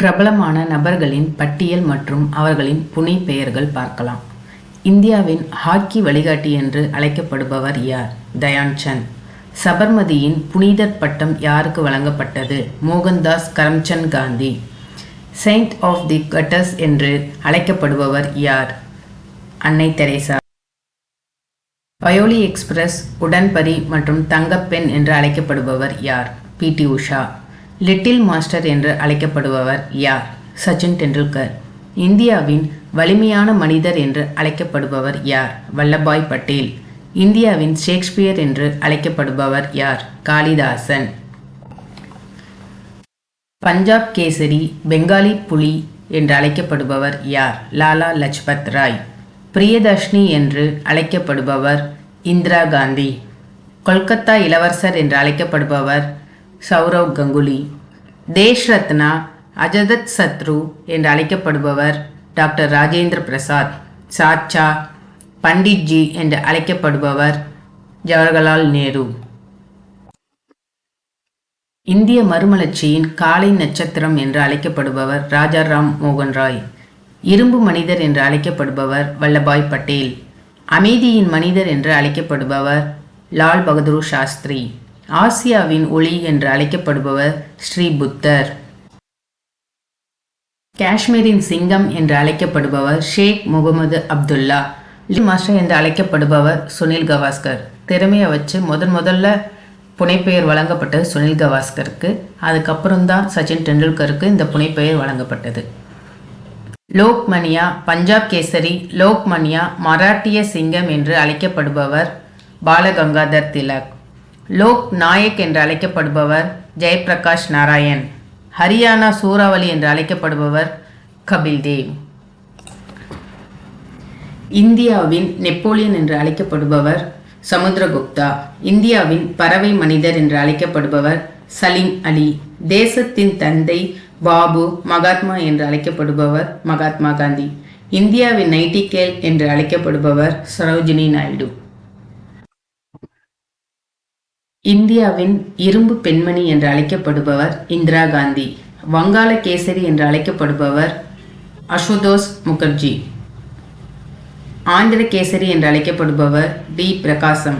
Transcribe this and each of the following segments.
பிரபலமான நபர்களின் பட்டியல் மற்றும் அவர்களின் புனை பெயர்கள் பார்க்கலாம். இந்தியாவின் ஹாக்கி வழிகாட்டி என்று அழைக்கப்படுபவர் யார்? தயான் சந்த். சபர்மதியின் புனிதர் பட்டம் யாருக்கு வழங்கப்பட்டது? Mohandas Karamchand Gandhi. Saint of the gutters என்று அழைக்கப்படுபவர் யார்? அன்னை தெரேசா. வயோலி எக்ஸ்பிரஸ் உடன்பரி மற்றும் தங்கப்பெண் என்று அழைக்கப்படுபவர் யார்? பிடி உஷா. லிட்டில் மாஸ்டர் என்று அழைக்கப்படுபவர் யார்? சச்சின் டெண்டுல்கர். இந்தியாவின் வலிமையான மனிதர் என்று அழைக்கப்படுபவர் யார்? வல்லபாய் பட்டேல். இந்தியாவின் ஷேக்ஸ்பியர் என்று அழைக்கப்படுபவர் யார்? காளிதாசன். பஞ்சாப் கேசரி பெங்காலி புலி என்று அழைக்கப்படுபவர் யார்? லாலா லஜ்பத் ராய். பிரியதர்ஷினி என்று அழைக்கப்படுபவர் இந்திரா காந்தி. கொல்கத்தா இளவரசர் என்று அழைக்கப்படுபவர் சௌரவ் கங்குலி. தேஷ் ரத்னா அஜதத் சத்ரு என்று அழைக்கப்படுபவர் டாக்டர் ராஜேந்திர பிரசாத். சாச்சா பண்டிட்ஜி என்று அழைக்கப்படுபவர் ஜவஹர்லால் நேரு. இந்திய மறுமலர்ச்சியின் காலை நட்சத்திரம் என்று அழைக்கப்படுபவர் ராஜாராம் மோகன் ராய். இரும்பு மனிதர் என்று அழைக்கப்படுபவர் வல்லபாய் பட்டேல். அமைதியின் மனிதர் என்று அழைக்கப்படுபவர் லால் பகதூர் சாஸ்திரி. ஆசியாவின் ஒளி என்று அழைக்கப்படுபவர் ஸ்ரீ புத்தர். காஷ்மீரின் சிங்கம் என்று அழைக்கப்படுபவர் ஷேக் முகமது அப்துல்லா. லி மாஸ்டர் என்று அழைக்கப்படுபவர் சுனில் கவாஸ்கர். திறமையை வச்சு முதன் முதல்ல புனைப்பெயர் வழங்கப்பட்டது சுனில் கவாஸ்கருக்கு. அதுக்கப்புறம்தான் சச்சின் டெண்டுல்கருக்கு இந்த புனைப்பெயர் வழங்கப்பட்டது. லோக்மனியா பஞ்சாப் கேசரி லோக்மனியா மராட்டிய சிங்கம் என்று அழைக்கப்படுபவர் பாலகங்காதர் திலக். லோக் நாயக் என்று அழைக்கப்படுபவர் ஜெயபிரகாஷ் நாராயண் ஹரியானா சூறாவளி என்று அழைக்கப்படுபவர் கபில் தேவ். இந்தியாவின் நெப்போலியன் என்று அழைக்கப்படுபவர் சமுத்திரகுப்தா இந்தியாவின் பறவை மனிதர் என்று அழைக்கப்படுபவர் சலீம் அலி தேசத்தின் தந்தை பாபு மகாத்மா என்று அழைக்கப்படுபவர் மகாத்மா காந்தி இந்தியாவின் நைட்டிகேல் என்று அழைக்கப்படுபவர் சரோஜினி நாயுடு. இந்தியாவின் இரும்பு பெண்மணி என்று அழைக்கப்படுபவர் இந்திரா காந்தி வங்காள கேசரி என்று அழைக்கப்படுபவர் அசுதோஷ் முகர்ஜி ஆந்திர கேசரி என்று அழைக்கப்படுபவர் டி பிரகாசம்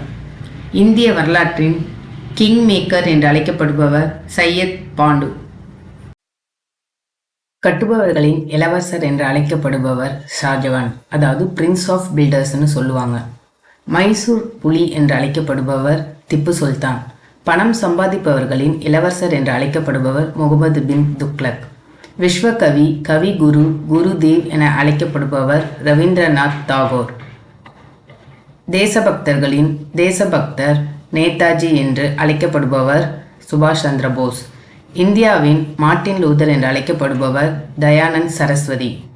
இந்திய வரலாற்றின் கிங் மேக்கர் என்று அழைக்கப்படுபவர் சையத் பாண்டு. கட்டுபவர்களின் இளவரசர் என்று அழைக்கப்படுபவர் ஷாஜவான் அதாவது பிரின்ஸ் ஆஃப் பில்டர்ஸ்னு சொல்லுவாங்க. மைசூர் புலி என்று அழைக்கப்படுபவர் திப்பு சுல்தான். பணம் சம்பாதிப்பவர்களின் இளவரசர் என்று அழைக்கப்படுபவர் முகமது பின் துக்ளக். விஸ்வகவி கவி குரு குருதேவ் என அழைக்கப்படுபவர் ரவீந்திரநாத் தாகூர். தேசபக்தர்களின் தேசபக்தர் நேதாஜி என்று அழைக்கப்படுபவர் சுபாஷ் சந்திர போஸ். இந்தியாவின் மார்ட்டின் லூதர் என்று அழைக்கப்படுபவர் தயானந்த் சரஸ்வதி.